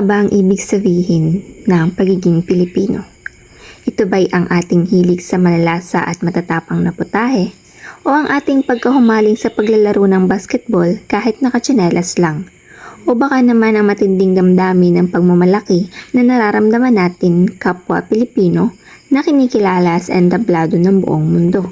nga ba ang ibig sabihin ng pagiging Pilipino? Ito ba'y ang ating hilig sa malalasa at matatapang na putahe? O ang ating pagkahumaling sa paglalaro ng basketball kahit nakatsinelas lang? O baka naman ang matinding damdamin ng pagmamalaki na nararamdaman natin kapwa Pilipino na kinikilala sa entablado ng buong mundo?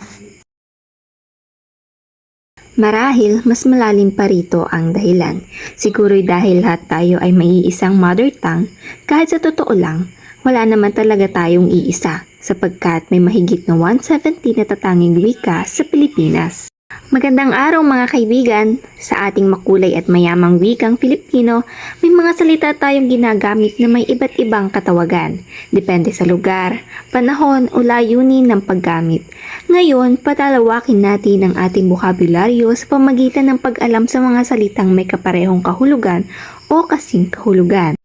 Marahil, mas malalim pa rito ang dahilan. Siguro'y dahil lahat tayo ay may iisang mother tongue, kahit sa totoo lang, wala naman talaga tayong iisa, sapagkat may mahigit na 170 na tatanging wika sa Pilipinas. Magandang araw mga kaibigan! Sa ating makulay at mayamang wikang Filipino, may mga salita tayong ginagamit na may iba't ibang katawagan. Depende sa lugar, panahon o layunin ng paggamit. Ngayon, patalawakin natin ang ating bokabularyo sa pamagitan ng pag-alam sa mga salitang may kaparehong kahulugan o kasing kahulugan.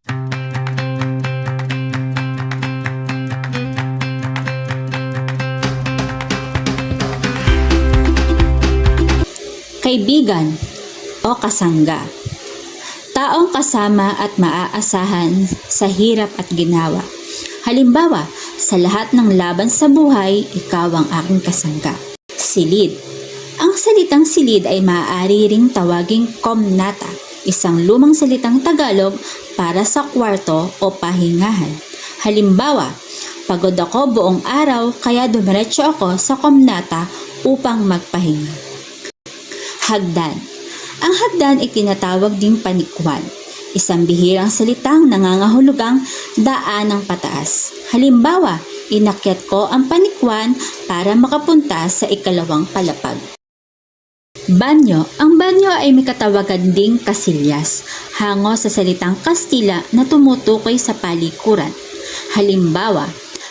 Kaibigan o kasangga. Taong kasama at maaasahan sa hirap at ginawa. Halimbawa, sa lahat ng laban sa buhay, ikaw ang aking kasangga. Silid. Ang salitang silid ay maaari ring tawaging komnata, isang lumang salitang Tagalog para sa kwarto o pahingahan. Halimbawa, pagod ako buong araw kaya dumiretso ako sa komnata upang magpahinga. Hagdan. Ang hagdan ay tinatawag ding panikwan, isang bihirang salitang nangangahulugang daan ng pataas. Halimbawa, inakyat ko ang panikwan para makapunta sa ikalawang palapag. Banyo. Ang banyo ay may katawagan ding kasilyas, hango sa salitang Kastila na tumutukoy sa palikuran. Halimbawa,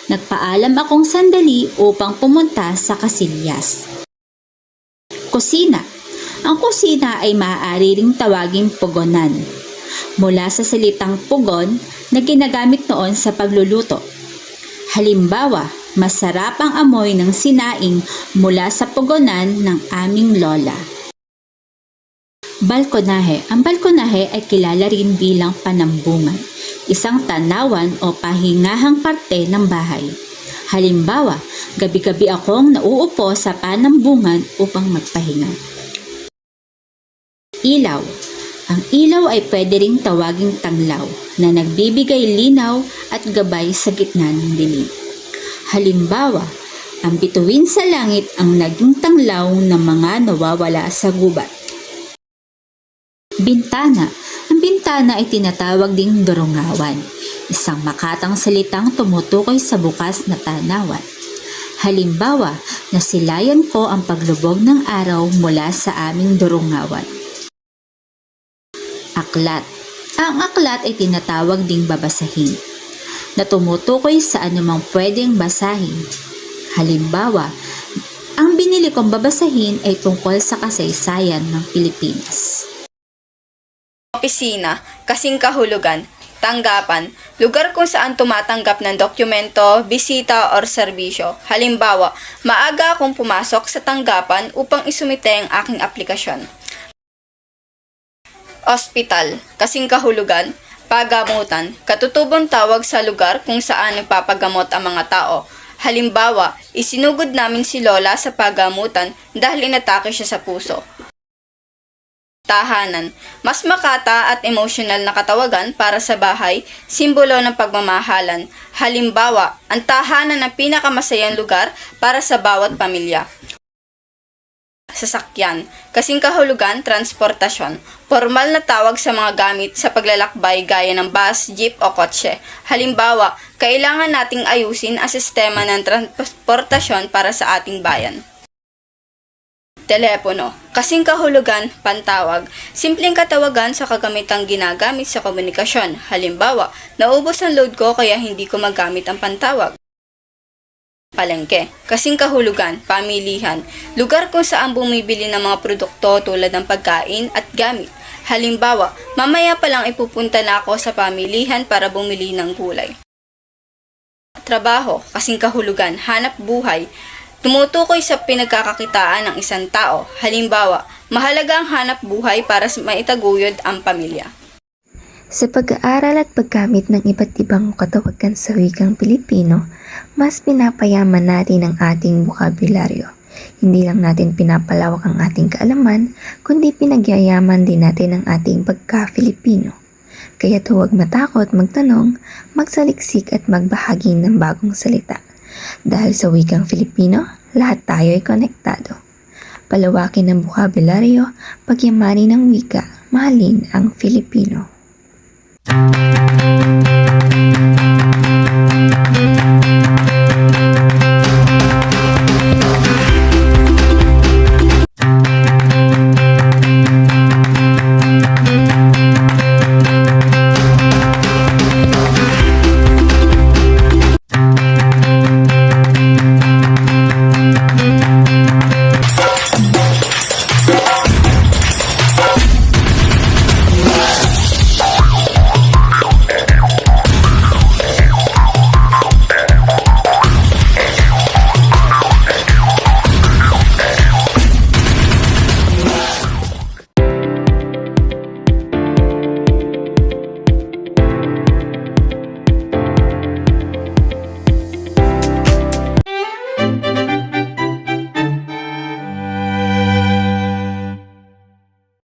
nagpaalam akong sandali upang pumunta sa kasilyas. Kusina. Ang kusina ay maaari ring tawaging pugonan. Mula sa salitang pugon na ginagamit noon sa pagluluto. Halimbawa, masarap ang amoy ng sinaing mula sa pugonan ng aming lola. Balkonahe. Ang balkonahe ay kilala rin bilang panambungan, isang tanawan o pahingahang parte ng bahay. Halimbawa, gabi-gabi akong nauupo sa panambungan upang magpahinga. Ilaw. Ang ilaw ay pwede ring tawaging tanglaw na nagbibigay linaw at gabay sa gitna ng dilim. Halimbawa, ang bituin sa langit ang naging tanglaw ng mga nawawala sa gubat. Bintana. Ang bintana ay tinatawag ding dorongawan, isang makatang salitang tumutukoy sa bukas na tanawan. Halimbawa, nasilayan ko ang paglubog ng araw mula sa aming dorongawan. Aklat. Ang aklat ay tinatawag ding babasahin na tumutukoy sa anumang pwedeng basahin. Halimbawa, ang binili kong babasahin ay tungkol sa kasaysayan ng Pilipinas. opisina, kasing kahulugan, tanggapan, lugar kung saan tumatanggap ng dokumento, bisita or serbisyo. Halimbawa, maaga akong pumasok sa tanggapan upang isumite ang aking aplikasyon. Ospital, kasing kahulugan, pagamutan, katutubong tawag sa lugar kung saan nagpapagamot ang mga tao. Halimbawa, isinugod namin si Lola sa pagamutan dahil inatake siya sa puso tahanan. Mas makata at emotional na katawagan para sa bahay, simbolo ng pagmamahalan. Halimbawa, ang tahanan ang pinakamasayang lugar para sa bawat pamilya. Sasakyan, kasing kahulugan, transportasyon. Formal na tawag sa mga gamit sa paglalakbay gaya ng bus, jeep o kotse. Halimbawa, kailangan nating ayusin ang sistema ng transportasyon para sa ating bayan. Telepono. Kasing kahulugan, pantawag. Simpleng katawagan sa kagamitang ginagamit sa komunikasyon. Halimbawa, naubos ang load ko kaya hindi ko magamit ang pantawag. Palengke. Kasing kahulugan, pamilihan. Lugar kung saan bumibili ng mga produkto tulad ng pagkain at gamit. Halimbawa, mamaya pa lang ipupunta na ako sa pamilihan para bumili ng gulay. Trabaho, kasing kahulugan, hanap buhay. Tumutukoy sa pinagkakakitaan ng isang tao. Halimbawa, mahalaga ang hanap buhay para maitaguyod ang pamilya. Sa pag-aaral at paggamit ng iba't ibang katawagan sa wikang Pilipino, mas pinapayaman natin ang ating bokabularyo. Hindi lang natin pinapalawak ang ating kaalaman, kundi pinagyayaman din natin ang ating pagka-Filipino. Kaya huwag matakot magtanong, magsaliksik at magbahagi ng bagong salita. Dahil sa wikang Filipino, lahat tayo ay konektado. Palawakin ang bokabularyo, pagyamanin ang wika, mahalin ang Filipino.